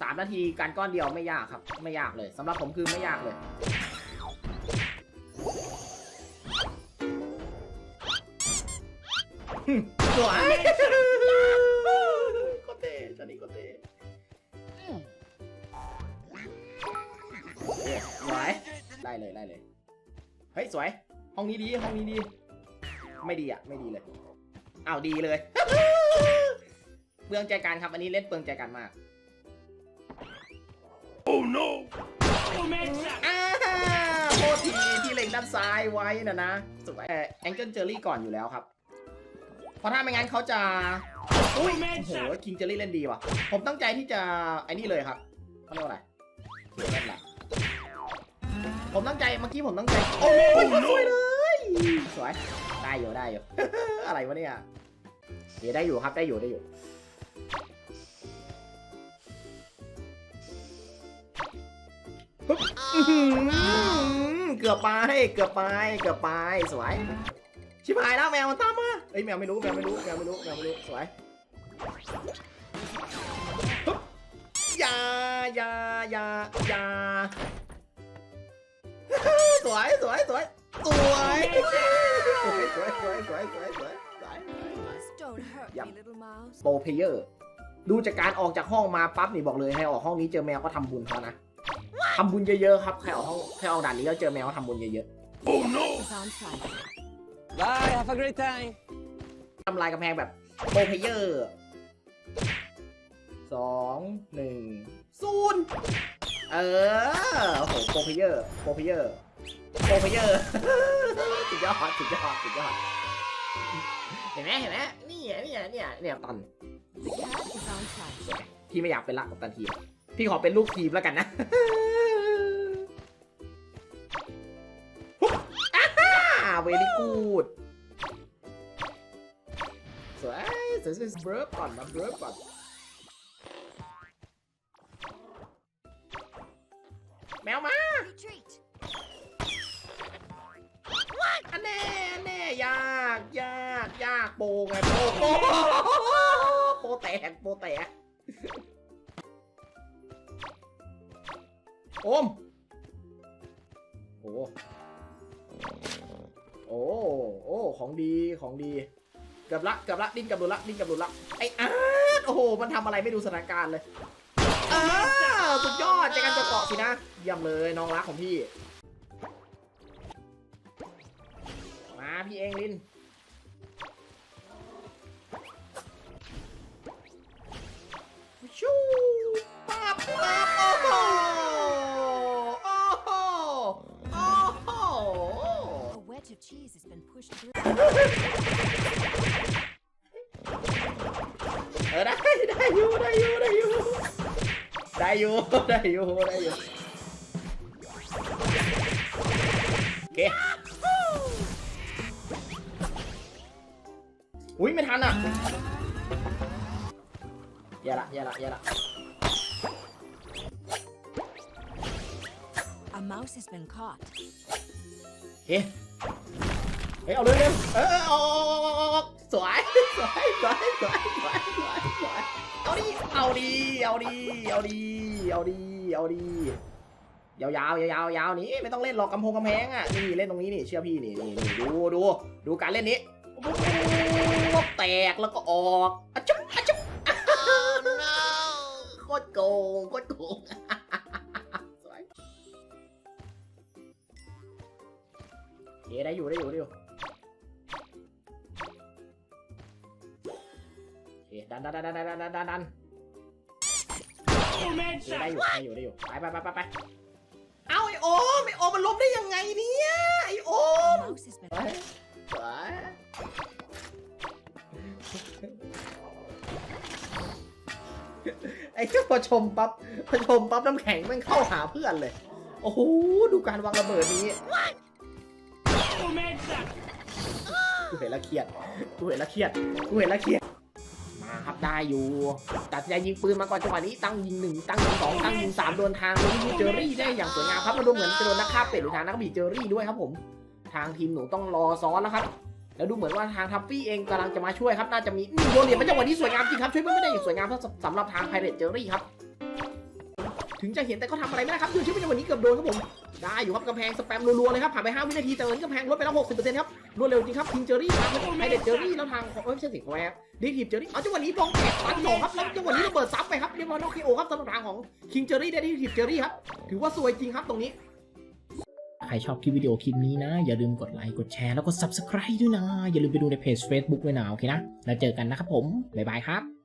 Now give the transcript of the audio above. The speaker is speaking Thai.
สามนาทีการก้อนเดียวไม่ยากครับ ไม่ยากเลยสำหรับผมคือไม่ยากเลย สวยโคเท่จอนี่โคเท่เอ๊ะสวยได้เลยได้เลย เฮ้ย สวย ห้องนี้ดี ห้องนี้ดี ไม่ดีอะ ไม่ดีเลยอ้าวดีเลย เปลืองใจกันครับ อันนี้เล่นเปลืองใจกันมาก Oh no! อ้าโทษทีที่เล็งด้านซ้ายไว้นะนะสวยแองเกิลเจอรี่ก่อนอยู่แล้วครับ เพราะถ้าไม่งั้นเขาจะ อุ้ยโอ้โหคิงเจอรี่เล่นดีว่ะ ผมตั้งใจที่จะไอ้นี่เลยครับเขาเรียกว่าอะไรเขียนอะไรผมตั้งใจเมื่อกี้ผมตั้งใจ โอ้ยสวยเลย สวย ได้อยู่ได้อยู่ อะไรวะเนี่ยเดี๋ยวได้อยู่ครับได้อยู่ได้อยู่ เกือบไปเกือบไปเกือบไปสวย ชิบหายแล้วแมวมันตามมาเอ้ยแมวไม่รู้แมวไม่รู้แมวไม่รู้แมวไม่รู้สวยยายายายาสวยสวยสวยสวยสวยสวยสวยสวยสวยสวยย Just don't hurt Yep. me, little mouse. โปรเพเยอร์ ดูจากการออกจากห้องมาปั๊บนี่บอกเลยให้ออกห้องนี้เจอแมวก็ทำบุญเขานะ ทำบุญเยอะๆครับใครออกห้องใครออกด่านนี้แล้วเจอแมวก็ทำบุญเยอะ Oh no! Is on site. Bye, have a great time. ๆทำลายกำแพงแบบโปรเพเยอร์สองหนึ่งศูนย์เออโอ้โหโปรเพเยอร์โปรเพเยอร์โปรเพเยอร์สุดยอดสุดยอดสุดยอดเห็นไหมเห็นไหมนี่เนี่ยเนี่ยเนี่ยตอน The cat is on site. พี่ไม่อยากเป็นละกับตันทีม พี่ขอเป็นลูกทีมแล้วกันนะอ่าเวลี่กูดสวยสวยสวยเบิร์ฟก่อนนะเบิร์ฟก่อนแมวมา Retreat. อันแน่อันแน่ยากยากยากโปไงโปโปโปแตกโปแตก โอม โอ้โอ้โอ้ของดีของดีเกือบละเกือบละดิ้นกับดุละดิ้นกับดุละไออาร์ตโอ้โห มันทำอะไรไม่ดูสถานการณ์เลยอ้าวสุดยอดใจกันจะเกาะสินะเยี่ยมเลยน้องรักของพี่ มาพี่เองลิน cheese has been pushed through. เออได้ได้อยู่ได้อยู่ได้อยู่ได้อยู่ได้อยู่ได้อยู่โอเคอุ้ยไม่ทันอะแย่ละแย่ละแย่ละ A mouse has been caught. เฮ้ย เฮ้ยเอาเร็วเร็วเออเออเอาเอาเอาเอาเอาสวยสวยสวยสวยสวยสวยสวยเอาดิเอาดิเอาดิเอาดิเอาดิเอาดิยาวยาวยาวยาวนี่ไม่ต้องเล่นหรอกกำพงกำแพงอะนี่เล่นตรงนี้นี่เชื่อพี่นี่นี่นี่ดูดูดูการเล่นนี้ปุ๊บแตกแล้วก็ออกอะจุ๊บอะจุ๊บโคตรโกงโคตรโกง เย้ได้อยู่ได้อยู่ได้อยู่โอเคดันดันดันดันดันดันดันดันได้อยู่ได้อยู่ได้อยู่ไปไปไปไปไปเอาไอโอมไอโอมมันล้มได้ยังไงเนี่ยไอโอมไปไปไอ้เจ้าพอชมปั๊บพอชมปั๊บน้ำแข็งมันเข้าหาเพื่อนเลย โอ้โหดูการวางระเบิดนี้ กูเห็นล้วเครียด กูเห็นล้วเครียด กูเห็นล้วเครียด มาครับได้อยู่ ตัดสินใจยิงปืนมาก่อนจังหวะนี้ตั้งยิงหนึ่งตั้งยิงสองตั้งยิงสามโดนทางลูกเจอรี่ได้อย่างสวยงามครับแล้วดูเหมือนจะโดนนักฆ่าเป็ดหรือทางนักบีเจอรี่ด้วยครับผม ทางทีมหนูต้องรอซ้อนแล้วครับแล้วดูเหมือนว่าทางทัฟฟี่เองกำลังจะมาช่วยครับ น่าจะมีนี่โยนเหรียญมาจังหวะนี้สวยงามจริงครับ ช่วยเพื่อนไม่ได้อย่างสวยงามสำหรับทางไพเรตเจอรี่ครับ ถึงจะเห็นแต่ก็ทำอะไรไม่ได้ครับยูชิปในวันนี้เกือบโดนครับผม ได้อยู่ครับกำแพงสแปมรัวๆเลยครับผ่านไป 5 วินาทีแต่ตอนนี้กำแพงลดไปแล้ว60%ครับรวดเร็วจริงครับคิงเจอรี่มาไอเดดเจอรี่แล้วทางของไม่ใช่สิแวร์ดีทีฟเจอรี่เอาจังหวะนี้บองแตกฟันสองครับแล้วจังหวะนี้ระเบิดซับไปครับเรียบร้อยนอกเคโอครับสำหรับทางของคิงเจอรี่ได้ดีทีฟเจอรี่ครับถือว่าสวยจริงครับตรงนี้ใครชอบคลิปวิดีโอคลิปนี้นะ อย่าลืมกดไลค์กดแชร์แล้วก็ subscribe ด้วยนะ อย่าลืมไปดูในเพจ Facebook ด้วยนะโอเคนะ แล้วเจอกันนะครับผม บ๊ายบายครับ